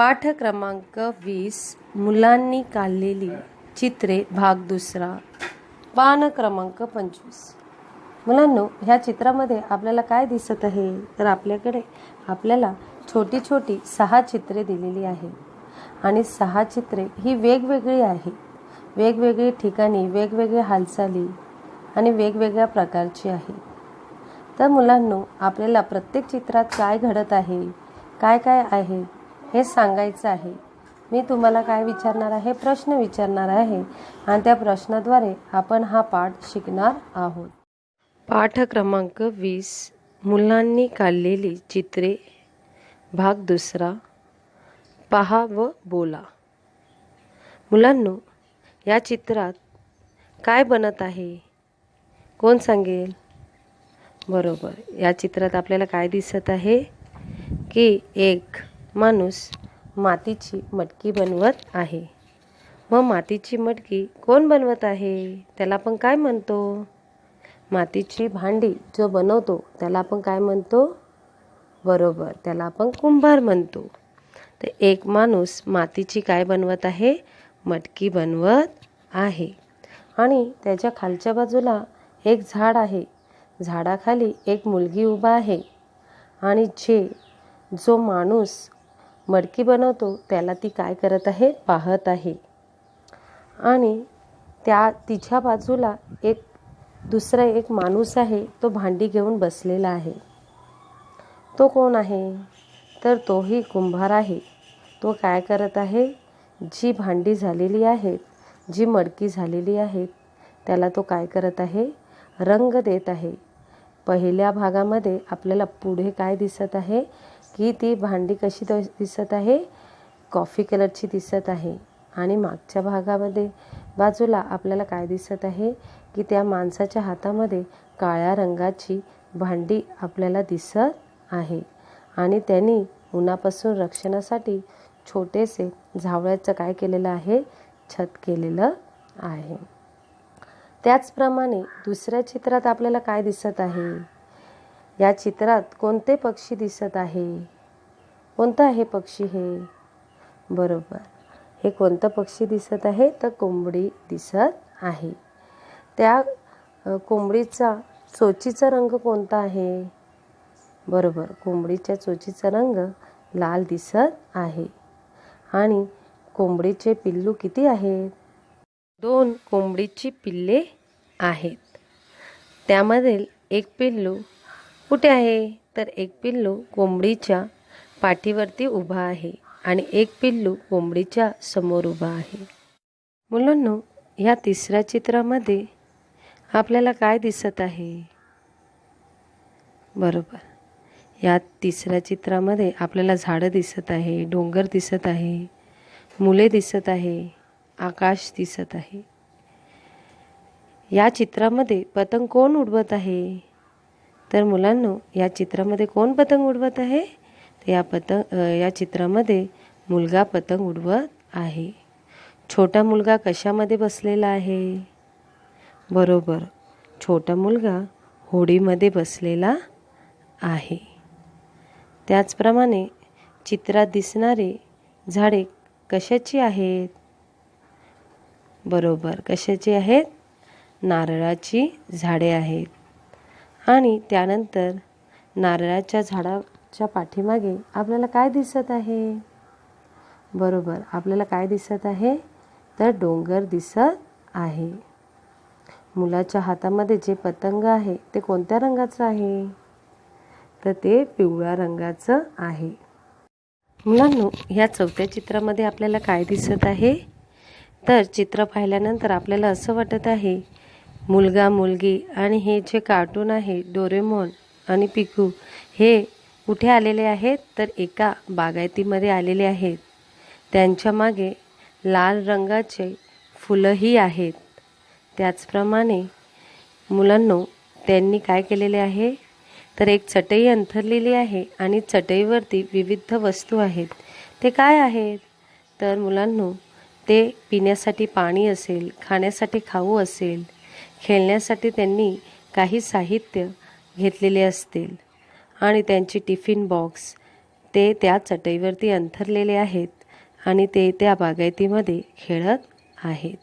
पाठ क्रमांक वीस मुलांनी काढलेली चित्रे भाग दुसरा. पान क्रमांक पंचवीस. मुलांनो ह्या चित्रामध्ये आपल्याला काय दिसत आहे? तर आपल्याकडे आपल्याला छोटी छोटी सहा चित्रे दिलेली आहे आणि सहा चित्रे ही वेगवेगळी आहे वेगवेगळी ठिकाणी वेगवेगळ्या हालचाली आणि वेगवेगळ्या प्रकारची आहे तर मुलांनो आपल्याला प्रत्येक चित्रात काय घडत आहे? काय काय आहे? हे सांगायचं आहे. मी तुम्हाला काय विचारणार आहे? प्रश्न विचारणार आहे. आणि त्या प्रश्नाद्वारे आपण हा पाठ शिकणार आहोत. पाठ क्रमांक वीस. मुलांनी काढलेली चित्रे. भाग दुसरा. पहा व बोला. मुलांनो या चित्रात काय बनत आहे? कोण सांगेल? बरोबर. या चित्रात आपल्याला काय दिसत आहे? की एक माणूस मातीची मटकी बनवत आहे. मग मातीची मटकी कोण बनवत आहे? त्याला आपण काय म्हणतो? मातीची भांडी जो बनवतो त्याला आपण काय म्हणतो? बरोबर त्याला आपण कुंभार म्हणतो. तर एक माणूस मातीची काय बनवत आहे? मटकी बनवत आहे. आणि त्याच्या खालच्या बाजूला एक झाड आहे. झाडाखाली एक मुलगी उभा आहे. आणि जे जो माणूस मडकी बनवतो त्याला ती काय करत आहे पाहत आहे. आणि त्या तिच्या बाजूला एक दुसरा एक माणूस आहे तो भांडी घेऊन बसलेला आहे. तो कोण आहे? तर तोही कुंभार आहे. तो काय करत आहे? जी भांडी झालेली आहेत जी मडकी झालेली आहेत त्याला तो काय करत आहे? रंग देत आहे. पहिल्या भागामध्ये आपल्याला पुढे काय दिसत आहे? की ती भांडी कशी द- दिसत आहे? कॉफी कलरची दिसत आहे. आणि मागच्या भागामध्ये बाजूला आपल्याला काय दिसत आहे? की त्या माणसाच्या हातामध्ये काळ्या रंगाची भांडी आपल्याला दिसत आहे. आणि त्यांनी उन्हापासून रक्षणासाठी छोटेसे झावळ्याचं काय केलेलं आहे? छत केलेलं आहे. त्याचप्रमाणे दुसऱ्या चित्रात आपल्याला काय दिसत आहे? या चित्रात कोणते पक्षी दिसत आहे? कोणतं आहे पक्षी हे? बरोबर. हे कोणतं पक्षी दिसत आहे? तर कोंबडी दिसत आहे. त्या कोंबडीचा चोचीचा रंग कोणता आहे? बरोबर. कोंबडीच्या चोचीचा रंग लाल दिसत आहे. आणि कोंबडीचे पिल्लू किती आहेत? दोन कोंबडीची पिल्ले आहेत. त्यामधील एक पिल्लू कुठे आहे? तर एक पिल्लू कोंबडीच्या पाठीवरती उभा आहे आणि एक पिल्लू कोंबडीच्या समोर उभा आहे. मुलांनो या तिसऱ्या चित्रामध्ये आपल्याला काय दिसत आहे? बरोबर. या तिसऱ्या चित्रामध्ये आपल्याला झाडं दिसत आहे डोंगर दिसत आहे मुले दिसत आहे आकाश दिसत आहे. या चित्रामध्ये पतंग कोण उडवत आहे? तर मुलांनो या चित्रामध्ये कोण पतंग उडवत आहे? तर या पतंग या चित्रामध्ये मुलगा पतंग उडवत आहे. छोटा मुलगा कशामध्ये बसलेला आहे? बरोबर छोटा मुलगा होडीमध्ये बसलेला आहे. त्याचप्रमाणे चित्रात दिसणारे झाडे कशाची आहेत? बरोबर कशाची आहेत? नारळाची झाडे आहेत. आणि त्यानंतर नारळाच्या झाडाच्या पाठीमागे आपल्याला काय दिसत आहे? बरोबर आपल्याला काय दिसत आहे? तर डोंगर दिसत आहे. मुलाच्या हातामध्ये जे पतंग आहे ते कोणत्या रंगाचं आहे? तर ते पिवळ्या रंगाचं आहे. मुलांनो ह्या चौथ्या चित्रामध्ये आपल्याला काय दिसत आहे? तर चित्र पाहिल्यानंतर आपल्याला असं वाटत आहे मुलगा मुलगी आणि हे जे कार्टून आहे डोरेमॉन आणि पिकू हे कुठे आलेले आहेत? तर एका बागायतीमध्ये आलेले आहेत. त्यांच्या मागे लाल रंगाचे फुलंही आहेत. त्याचप्रमाणे मुलांनो त्यांनी काय केलेले आहे? तर एक चटई अंथरलेली आहे आणि चटईवरती विविध वस्तू आहेत. ते काय आहेत? तर मुलांनो ते पिण्यासाठी पाणी असेल खाण्यासाठी खाऊ असेल खेळण्यासाठी त्यांनी काही साहित्य घेतलेले असतील. आणि त्यांचे टिफिन बॉक्स ते त्या चटईवरती अंथरलेले आहेत आणि ते त्या बागायतीमध्ये खेळत आहेत.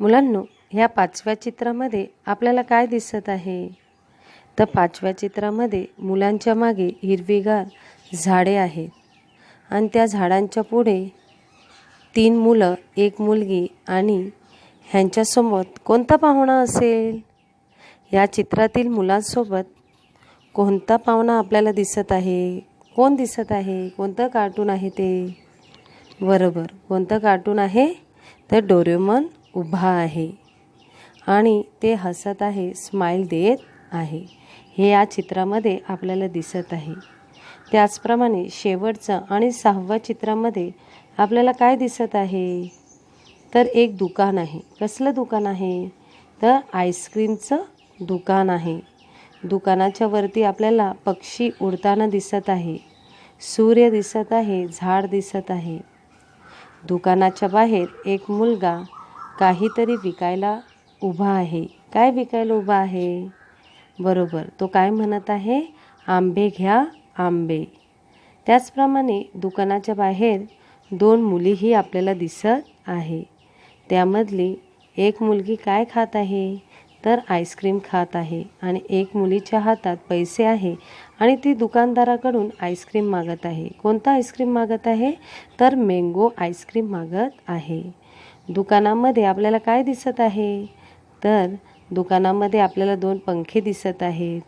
मुलांनो ह्या पाचव्या चित्रामध्ये आपल्याला काय दिसत आहे? तर पाचव्या चित्रामध्ये मुलांच्या मागे हिरवीगार झाडे आहेत. आणि त्या झाडांच्या पुढे तीन मुलं एक मुलगी आणि ह्यांच्यासोबत कोणता पाहुणा असेल? या चित्रातील मुलांसोबत कोणता पाहुणा आपल्याला दिसत आहे? कोण दिसत आहे? कोणतं कार्टून आहे ते? बरोबर कोणतं कार्टून आहे? तर डोरेमन उभा आहे. आणि ते हसत आहे स्माईल देत आहे. हे या चित्रामध्ये आपल्याला दिसत आहे. त्याचप्रमाणे शेवटचं आणि सहाव्या चित्रामध्ये आपल्याला काय दिसत आहे? तर एक दुकान आहे. कसलं दुकान आहे? तर आईस्क्रीमचं दुकान आहे. दुकानाच्या वरती आपल्याला पक्षी उडताना दिसत आहे. सूर्य दिसत आहे झाड दिसत आहे. दुकानाच्या बाहेर एक मुलगा काहीतरी विकायला उभा आहे. काय विकायला उभा आहे? बरोबर तो काय म्हणत आहे? आंबे घ्या आंबे. त्याचप्रमाणे दुकानाच्या बाहेर दोन मुलीही आपल्याला दिसत आहे. त्यामधली एक मुलगी काय खात आहे? तर आईस्क्रीम खात आहे आणि एक मुलीच्या हातात पैसे आहे आणि ती दुकानदाराकडून आईस्क्रीम मागत आहे. कोणता आईस्क्रीम मागत आहे? तर मँगो आईस्क्रीम मागत आहे. दुकानामध्ये आपल्याला काय दिसत आहे? तर दुकानामध्ये आपल्याला दोन पंखे दिसत आहेत.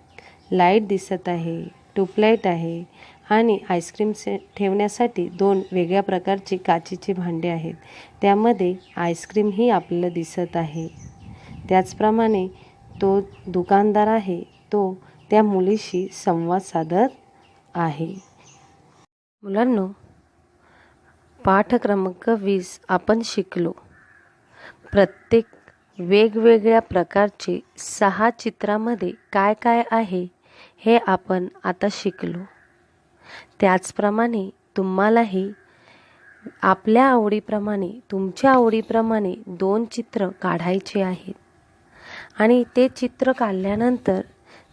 लाइट दिसत आहे. ट्यूबलाईट आहे. आणि आईस्क्रीम से ठेवण्यासाठी दोन वेगळ्या प्रकारची काचेची भांडे आहेत. त्यामध्ये आईस्क्रीमही आपल्याला दिसत आहे. त्याचप्रमाणे तो दुकानदार आहे तो त्या मुलीशी संवाद साधत आहे. मुलांनो पाठ क्रमांक वीस आपण शिकलो. प्रत्येक वेगवेगळ्या प्रकारचे सहा चित्रामध्ये काय काय आहे हे आपण आता शिकलो. त्याचप्रमाणे तुम्हालाही आपल्या आवडीप्रमाणे तुमच्या आवडीप्रमाणे दोन चित्र काढायचे आहेत. आणि ते चित्र काढल्यानंतर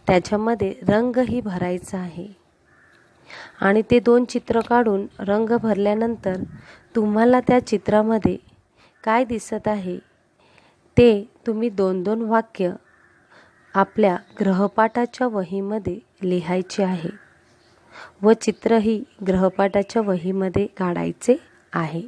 त्याच्यामध्ये रंगही भरायचा आहे. आणि ते दोन चित्र काढून रंग भरल्यानंतर तुम्हाला त्या चित्रामध्ये काय दिसत आहे ते तुम्ही दोन दोन वाक्य आपल्या ग्रहपाठाच्या वहीमध्ये लिहायचे आहे. व चित्रही ग्रहपाठाच्या वहीमध्ये काढायचे आहे.